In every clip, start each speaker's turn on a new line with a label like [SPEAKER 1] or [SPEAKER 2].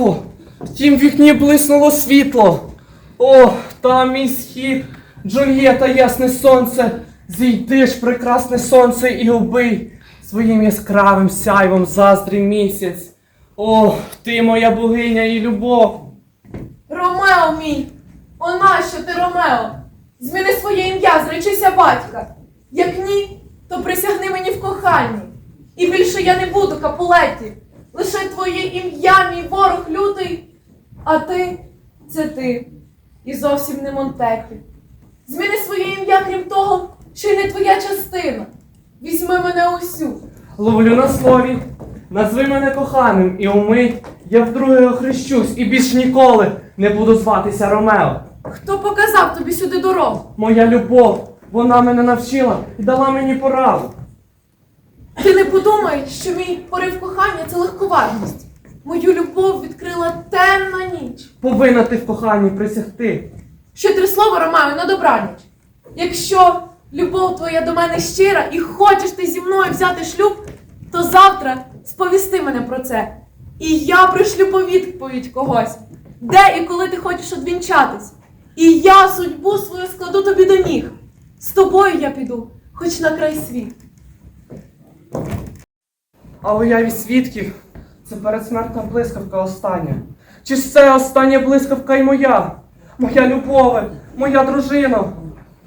[SPEAKER 1] тихо. Втім, вікні блиснуло світло. О, там мій схід, Джульєта, ясне сонце. Зійди ж, прекрасне сонце, і убий своїм яскравим сяйвом заздрий місяць. О, ти моя богиня і любов.
[SPEAKER 2] Ромео мій! О, нащо ти, Ромео? Зміни своє ім'я, зречися батька. Як ні, то присягни мені в коханні. І більше я не буду капулеті. Лише твоє ім'я, мій ворог лютий. А ти це ти. І зовсім не Монтекі. Зміни своє ім'я, крім того, що й не твоя частина. Візьми мене усю.
[SPEAKER 1] Ловлю на слові. Назви мене коханим, і умить я вдруге охрещусь і більш ніколи не буду зватися Ромео.
[SPEAKER 2] Хто показав тобі сюди дорогу?
[SPEAKER 1] Моя любов, вона мене навчила і дала мені пораду.
[SPEAKER 2] Ти не подумай, що мій порив кохання це легковажність. Мою любов відкрила темна ніч.
[SPEAKER 1] Повинна ти в коханні присягти.
[SPEAKER 2] Ще три слова, Ромео, на добраніч. Якщо любов твоя до мене щира і хочеш ти зі мною взяти шлюб, то завтра сповісти мене про це. І я пришлю по відповідь когось, де і коли ти хочеш одвінчатись. І я судьбу свою складу тобі до ніг. З тобою я піду, хоч на край світу.
[SPEAKER 1] А уяві свідків це передсмертна блискавка остання. Чи це остання блискавка й моя? Моя любове, моя дружина.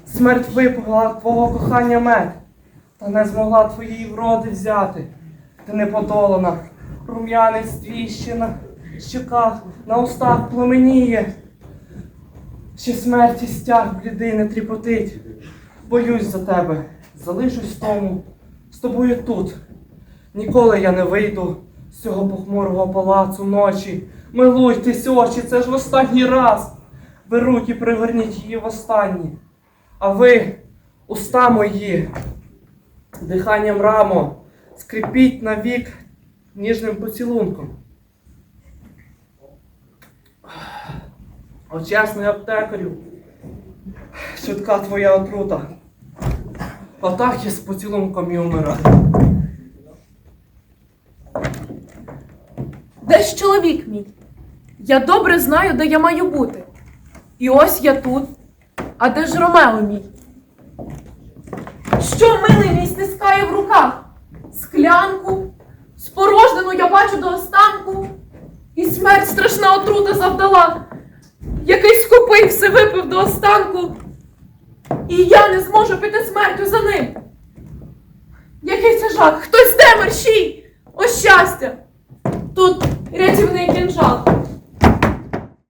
[SPEAKER 1] Смерть випила твого кохання мед, та не змогла твоєї вроди взяти. Ти не подолана, рум'янець твій ще на устах пломеніє. Ще смерті стяг блідий не тріпотить. Боюсь за тебе, залишусь тому, з тобою тут. Ніколи я не вийду з цього похмурого палацу ночі. Милуйтесь очі, це ж в останній раз. Беруть і пригорніть її в останній. А ви, уста мої, диханням рамо, скріпіть навік ніжним поцілунком. Очесний аптекарю, швидка твоя отрута. Отак я з поцілунком і умираю.
[SPEAKER 2] Де ж чоловік мій? Я добре знаю, де я маю бути. І ось я тут. А де ж Ромео мій? Що милий мій стискає в руках? Склянку, спорожнену я бачу до останку, і смерть страшна отрута завдала. Який скупий все випив до останку, і я не зможу піти смертю за ним. Який це жах? Хтось де мерщій! О щастя!